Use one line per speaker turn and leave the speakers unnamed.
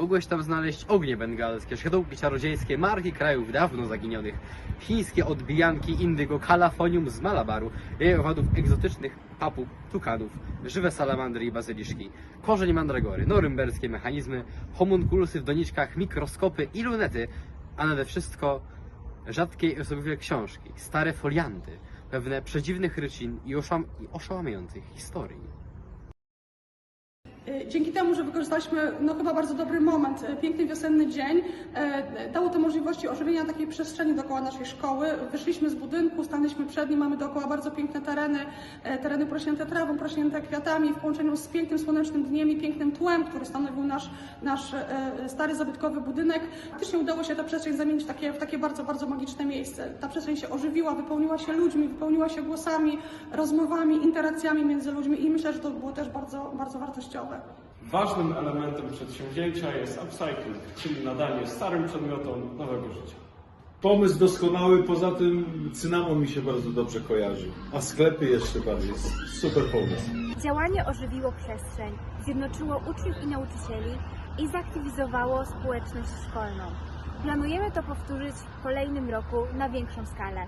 Mogłeś tam znaleźć ognie bengalskie, szkatułki czarodziejskie, marki krajów dawno zaginionych, chińskie odbijanki indygo, kalafonium z Malabaru, jej owadów egzotycznych, papug, tukanów, żywe salamandry i bazyliszki, korzeń mandragory, norymberskie mechanizmy, homunculusy w doniczkach, mikroskopy i lunety, a nade wszystko rzadkie i osobliwe książki, stare folianty, pewne przedziwnych ryczin i, oszam- i oszałamiających historii.
Y, Dzięki temu, że wykorzystaliśmy no, chyba bardzo dobry moment, y, piękny wiosenny dzień, e, dało to możliwości ożywienia takiej przestrzeni dookoła naszej szkoły. Wyszliśmy z budynku, stanęliśmy przed nim, mamy dookoła bardzo piękne tereny, tereny porośnięte trawą, porośnięte kwiatami, w połączeniu z pięknym słonecznym dniem i pięknym tłem, który stanowił nasz, nasz stary zabytkowy budynek. Faktycznie udało się tę przestrzeń zamienić w takie, w takie bardzo, bardzo magiczne miejsce. Ta przestrzeń się ożywiła, wypełniła się ludźmi, wypełniła się głosami, rozmowami, interakcjami między ludźmi i myślę, że to było też bardzo, bardzo wartościowe.
Ważnym elementem przedsięwzięcia jest upcycling, czyli nadanie starym przedmiotom nowego życia.
Pomysł doskonały, poza tym cynamon mi się bardzo dobrze kojarzy, a sklepy jeszcze bardziej. Super pomysł.
Działanie ożywiło przestrzeń, zjednoczyło uczniów i nauczycieli i zaktywizowało społeczność szkolną. Planujemy to powtórzyć w kolejnym roku na większą skalę.